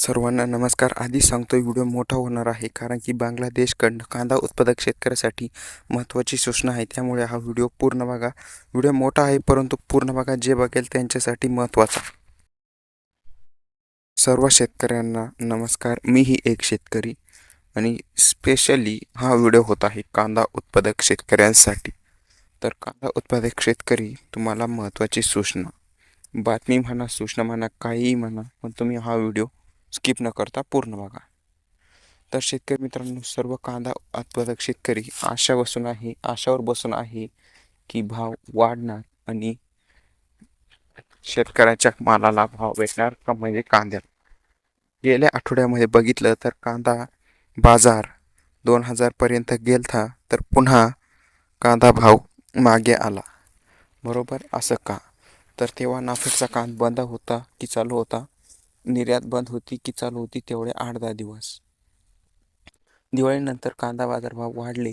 सर्वांना नमस्कार. आधी सांगतो व्हिडिओ मोठा होणार आहे कारण की बांगलादेशकडनं कांदा उत्पादक शेतकऱ्यासाठी महत्त्वाची सूचना आहे. त्यामुळे हा व्हिडिओ पूर्ण बघा. व्हिडिओ मोठा आहे परंतु पूर्ण बघा जे बघेल त्यांच्यासाठी महत्त्वाचा. सर्व शेतकऱ्यांना नमस्कार. मीही एक शेतकरी आणि स्पेशली हा व्हिडिओ होत आहे कांदा उत्पादक शेतकऱ्यांसाठी. तर कांदा उत्पादक शेतकरी तुम्हाला महत्त्वाची सूचना. बातमी म्हणा सूचना म्हणा काहीही म्हणा पण तुम्ही हा व्हिडिओ स्किप न करता पूर्ण बघा. तर शेतकरी मित्रांनो सर्व कांदा उत्पादक शेतकरी आशा बसून आहे आशावर बसून आहे की भाव वाढणार आणि शेतकऱ्याच्या मालाला भाव भेटणार का म्हणजे कांद्याला. गेल्या आठवड्यामध्ये बघितलं तर कांदा बाजार दोन हजारपर्यंत गेलता तर पुन्हा कांदा भाव मागे आला. बरोबर असं का? तर तेव्हा नाफेडचा कांद बंद होता की चालू होता? निर्यात बंद होती की चालू होती तेवढे आठ दहा दिवस. दिवाळीनंतर कांदा बाजारभाव वाढले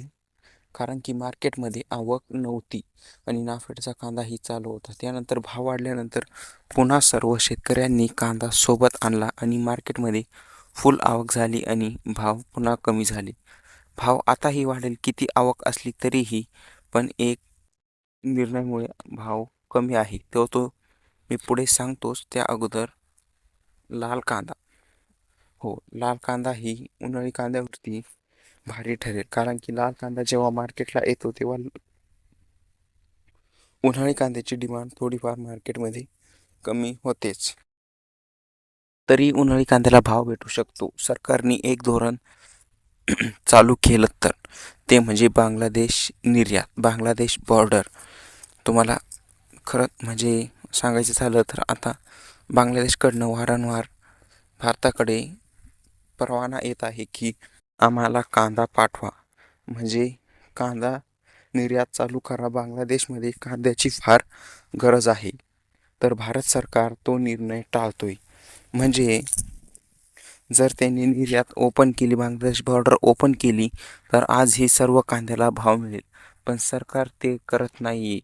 कारण की मार्केटमध्ये आवक नव्हती आणि नाफेडचा कांदाही चालू होता. त्यानंतर भाव वाढल्यानंतर पुन्हा सर्व शेतकऱ्यांनी कांदा सोबत आणला आणि मार्केटमध्ये फुल आवक झाली आणि भाव पुन्हा कमी झाले. भाव आताही वाढेल किती आवक असली तरीही पण एक निर्णयामुळे भाव कमी आहे. तो तो मी पुढे सांगतोच. त्या अगोदर लाल कांदा. हो लाल कांदा ही उन्हाळी कांद्यावरती भारी ठरेल. कारण की लाल कांदा जेव्हा मार्केटला येतो तेव्हा उन्हाळी कांद्याची डिमांड थोडीफार मार्केटमध्ये कमी होतेच. तरी उन्हाळी कांद्याला भाव भेटू शकतो. सरकारने एक धोरण चालू केलं तर. ते म्हणजे बांगलादेश निर्यात बांगलादेश बॉर्डर तुम्हाला खरं म्हणजे सांगायचं झालं तर आता बांगलादेशकडनं वारंवार भारताकडे परवाना येत आहे की आम्हाला कांदा पाठवा. म्हणजे कांदा निर्यात चालू करा. बांगलादेशमध्ये कांद्याची फार गरज आहे. तर भारत सरकार तो निर्णय टाळतोय. म्हणजे जर त्यांनी निर्यात ओपन केली बांगलादेश बॉर्डर ओपन केली तर आज ही सर्व कांद्याला भाव मिळेल. पण सरकार ते करत नाही आहे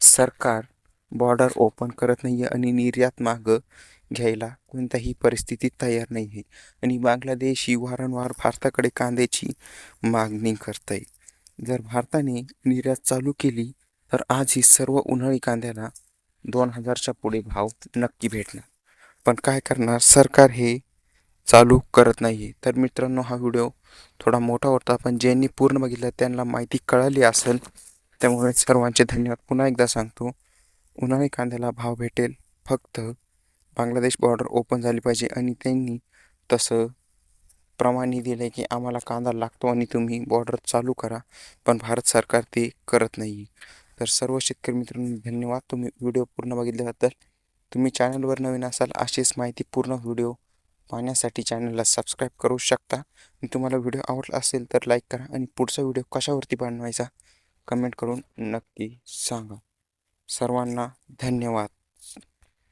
सरकार बॉर्डर ओपन करत नाही आहे आणि निर्यात मागं घ्यायला कोणत्याही परिस्थितीत तयार नाही आहे आणि बांगलादेश ही वारंवार भारताकडे कांद्याची मागणी करत आहे जर भारताने निर्यात चालू केली तर आज ही सर्व उन्हाळी कांद्याला दोन हजारच्या पुढे भाव नक्की भेटणार. पण काय करणार? सरकार हे चालू करत नाही आहे तर मित्रांनो हा व्हिडिओ थोडा मोठा होता पण ज्यांनी पूर्ण बघितलं त्यांना माहिती कळाली असेल त्यामुळे सर्वांचे धन्यवाद. पुन्हा एकदा सांगतो उन्हाळी कांद्याला भाव भेटेल. फक्त बांगलादेश बॉर्डर ओपन झाली पाहिजे आणि त्यांनी तसं प्रमाणे दिलं आहे की आम्हाला कांदा लागतो आणि तुम्ही बॉर्डर चालू करा. पण भारत सरकार ते करत नाही. तर सर्व शेतकरी मित्रांनो धन्यवाद. तुम्ही व्हिडिओ पूर्ण बघितल्याबद्दल. तुम्ही चॅनलवर नवीन असाल अशीच माहिती पूर्ण व्हिडिओ पाहण्यासाठी चॅनलला सबस्क्राईब करू शकता. आणि तुम्हाला व्हिडिओ आवडला असेल तर लाईक करा आणि पुढचा व्हिडिओ कशावरती बनवायचा कमेंट करून नक्की सांगा. सर्वांना धन्यवाद.